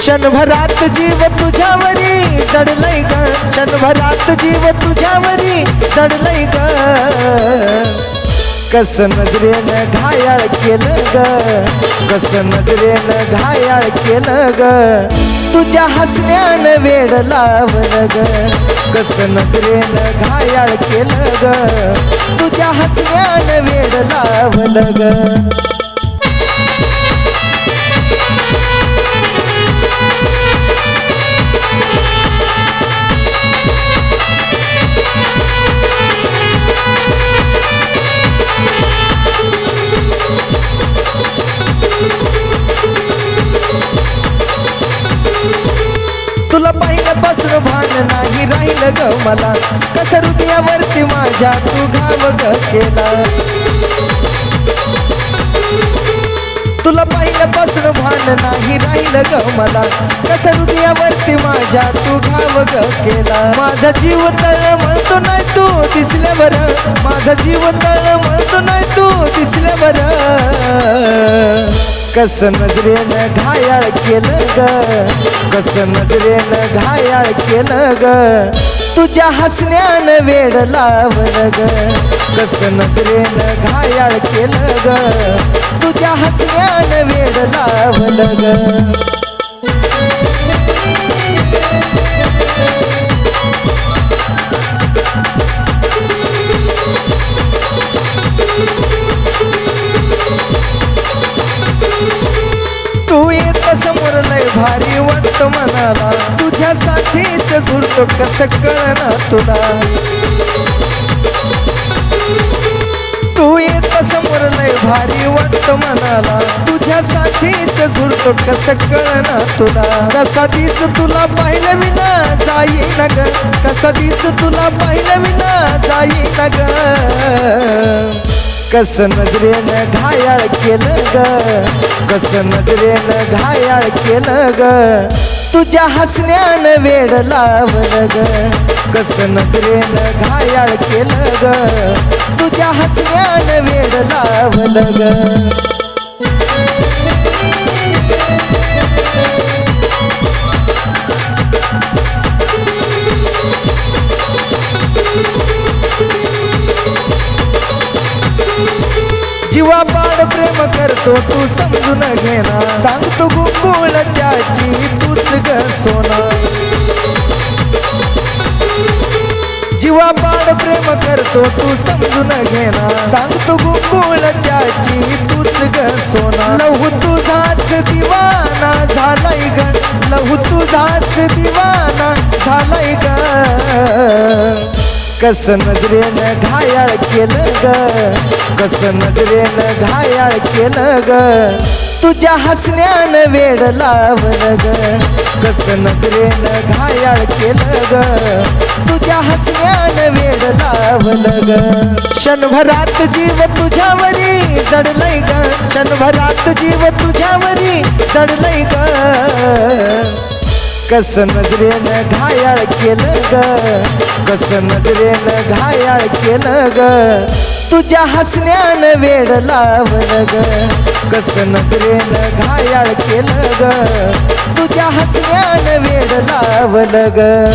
क्षणभरात जीव तुझ्यावरी चढलय ग. क्षणभरात जीव तुझ्यावरी चढलय ग. कस नजरेनं घायाळ केलं ग. कस नजरेनं घायाळ केलं ग. तुझ्या हसण्यानं वेड लावलं ग. कस नजरेनं घायाळ केलं ग. तुझ्या हसण्यानं वेड लावलं ग. तुला पहिल्यापासून भान नाही राहिलं ग मला. कस हृदयावरती माझ्या तू घाव ग केला. तुला पहिल्यापासून भान नाही राहिलं ग मला. कस हृदयावरती माझ्या तू घाव ग केला. माझा जीव तळ म्हणतो नाही तू दिसल्यावर. माझा जीव तळ म्हणतो कस नजरेनं घायाळ केलं ग? कस नजरेनं घायाळ केलं ग? तुझ्या हसण्यानं वेड लावलं ग. कस नजरेनं घायाळ केलं ग? तुझ्या हसण्यानं वेड लावलं ग. वाटत मनाला. तुझ्यासाठीच घुरतो कसं कळना तुला? तू येत समोर लय भारी वाटत मनाला. तुझ्यासाठीच घुरतो कसं कळना तुला? कसा दिस तुला पाहिलं विना जाई न कसा दिस तुला पाहिलं विना जाई न ग. कस नजरेनं घायाळ केलं ग. कस नजरेनं घायाळ केलं ग. तुझ्या हसण्यानं वेड लावलं ग. कस नजरेनं घायाळ केलं ग. तुझ्या हसण्यानं वेड लावलं ग. तो तू समजून घेणार सांगतो गोकुळ त्याची तूच ग सोना. जीवा बाळ प्रेम करतो तू समजून घेणार सांगतो गोकुळ त्याची तूच ग सोना. लहू तुझाच दिवाना झालाय ग. लहू तुझाच दिवाना झालाय ग. कस नजरेनं घायाळ केलं ग? कस नजरेनं घायाळ केलं ग? तुझ्या हसण्यानं वेड लावलं ग. कस नजरेनं घायाळ केलं ग? तुझ्या हसण्यानं वेड लावलं ग. क्षणभरात जीव तुझ्यावरी चढलंय ग. क्षणभरात जीव तुझ्यावरी चढलंय ग. कस नजरेनं घायाळ केलं ग? कस नजरेनं घायाळ केलं ग? तुझ्या हसण्यानं वेड लावलं ग. कस नजरेनं घायाळ केलं ग? तुझ्या हसण्यानं वेड लावलं ग.